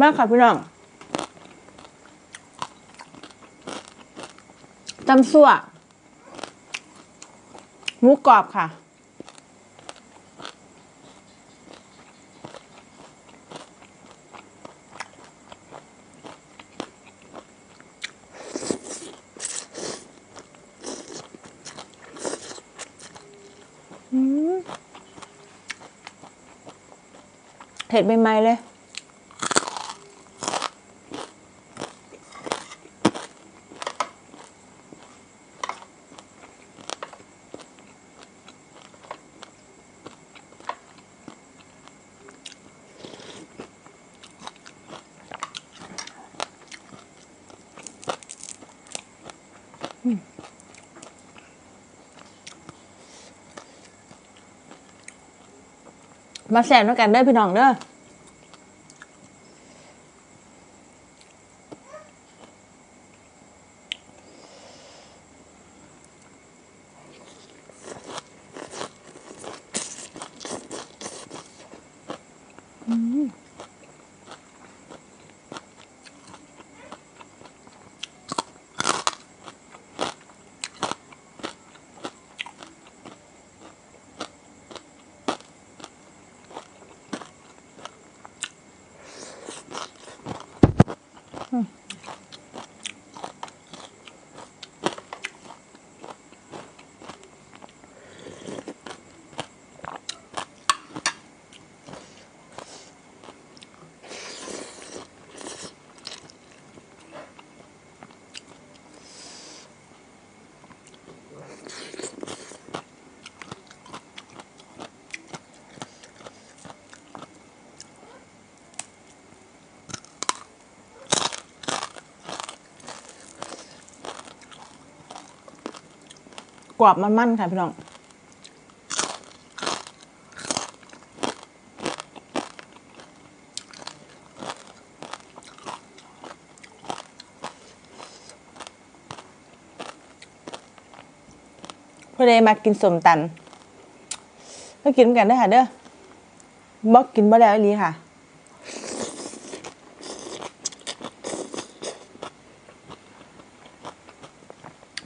มากค่ะพี่น้องตำซั่วหมูกรอบค่ะ เผ็ดใหม่ๆเลย มาแซนด้วยกันเด้อพี่น้องเด้อ กรอบมันมันๆค่ะพี่น้องพอดีมากินสมตันก็กินกันได้ค่ะเด้อบอกกินบ่แล้วอีหลีค่ะ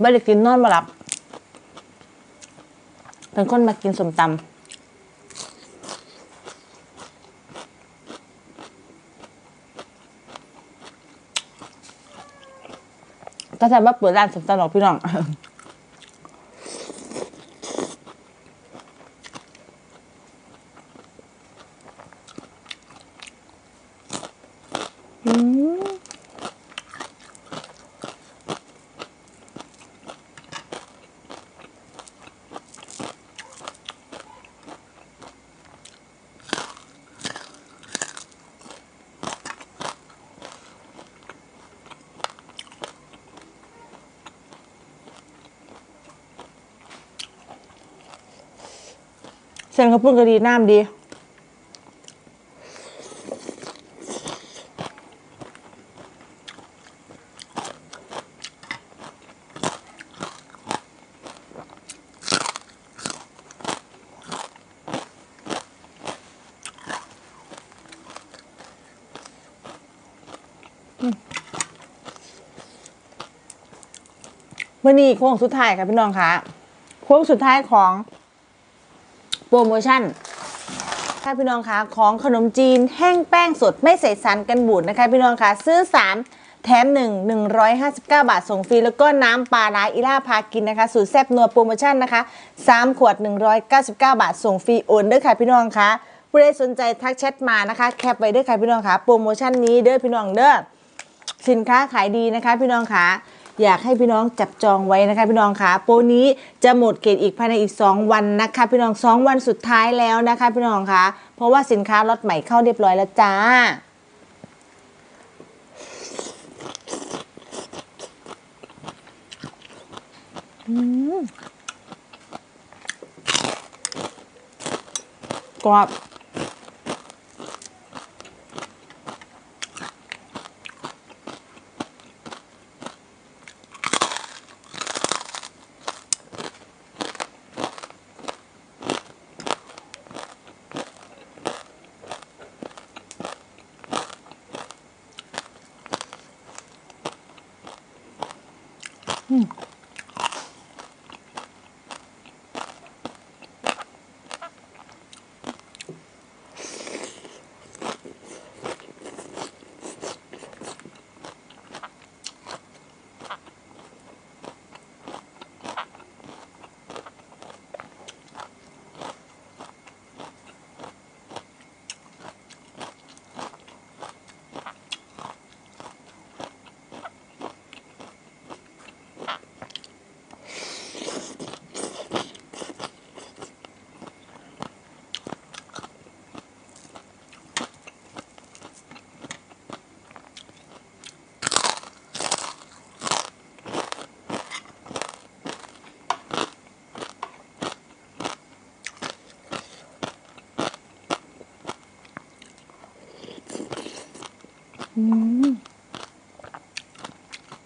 ไม่ได้กินนอนมาหลับ เป็นคนมากินสมตำก็จะมาเปิดร้านสมตำหรอกพี่น้อง ส้นข้าวปุ้นก็ดีน้ำดีวันนี้โค้งสุดท้ายค่ะพี่น้องคะโค้งสุดท้ายของ โปรโมชั่นค่ะพี่น้องคะของขนมจีนแห้งแป้งสดไม่ใส่สารกันบูดนะคะพี่น้องคะซื้อ 3 แถม 1 159 บาทส่งฟรี แล้วก็น้ำปลาร้าอิล่าพากินนะคะ สูตรแซ่บนัวโปรโมชั่นนะคะ 3 ขวด 199 บาทส่งฟรีโอนด้อค่ะพี่น้องคะผู้ใดสนใจทักแชทมานะคะ แคปไว้ด้อค่ะพี่น้องคะโปรโมชั่นนี้เด้อพี่น้องเด้อสินค้าขายดีนะคะ พี่น้องคะ อยากให้พี่น้องจับจองไว้นะคะพี่น้องคะโปรนี้จะหมดเกตอีกภายในอีก 2 วันนะคะ พี่น้อง 2 วันสุดท้ายแล้วนะคะ พี่น้องคะเพราะว่าสินค้าล็อตใหม่เข้าเรียบร้อยแล้วจ้ากรอบ Mm.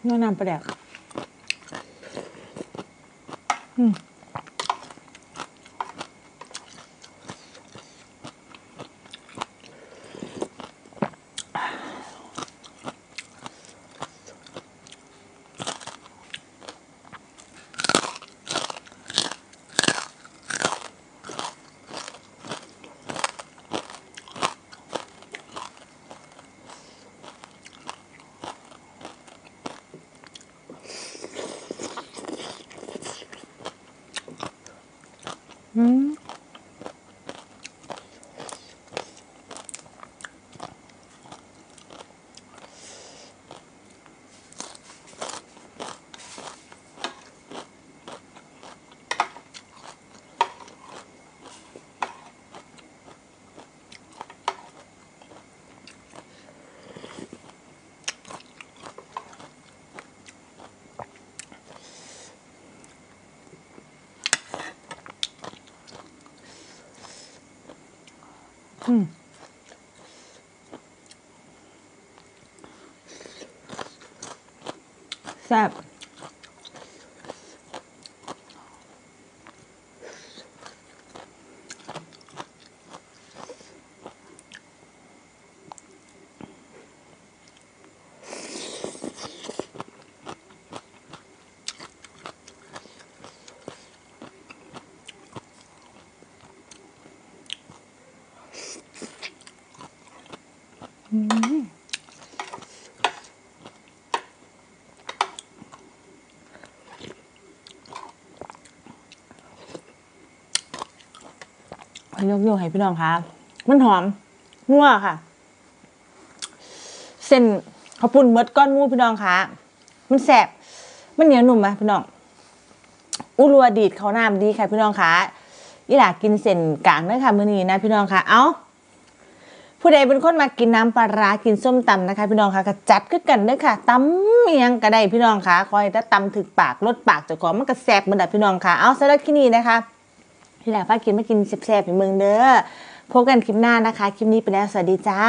เนื้อน้ำปลาแดก แซ่บ ยกโยกให้พี่น้องคะมันหอมนัวค่ะ เส้นข้าวปุ้นเมดก้อนมูพี่น้องคะมันแสบมันเหนียวหนุ่มไหมพี่น้องอุรัวดีดเขาน้ำดีค่ะพี่น้องคะยี่หลากินเส้นกลางด้วยค่ะมื้อนี้นะพี่น้องคะเอ้า ผู้ใดเป็นคนมากินน้ำปลาร้ากินส้มตำนะคะ พี่น้องคะก็จัดขึ้นกันเด้อค่ะตำเมียงก็ได้พี่น้องคะคอยถ้าตำถึกปากลดปากเจ้าของมันก็แสบเหมือนดับพี่น้องคะเอาสำหรับที่นี่นะคะที่แหละฟ้ากินไม่กินแซ่บๆในเมืองเด้อพบกันคลิปหน้านะคะ คลิปนี้ไปแล้วสวัสดีจ้า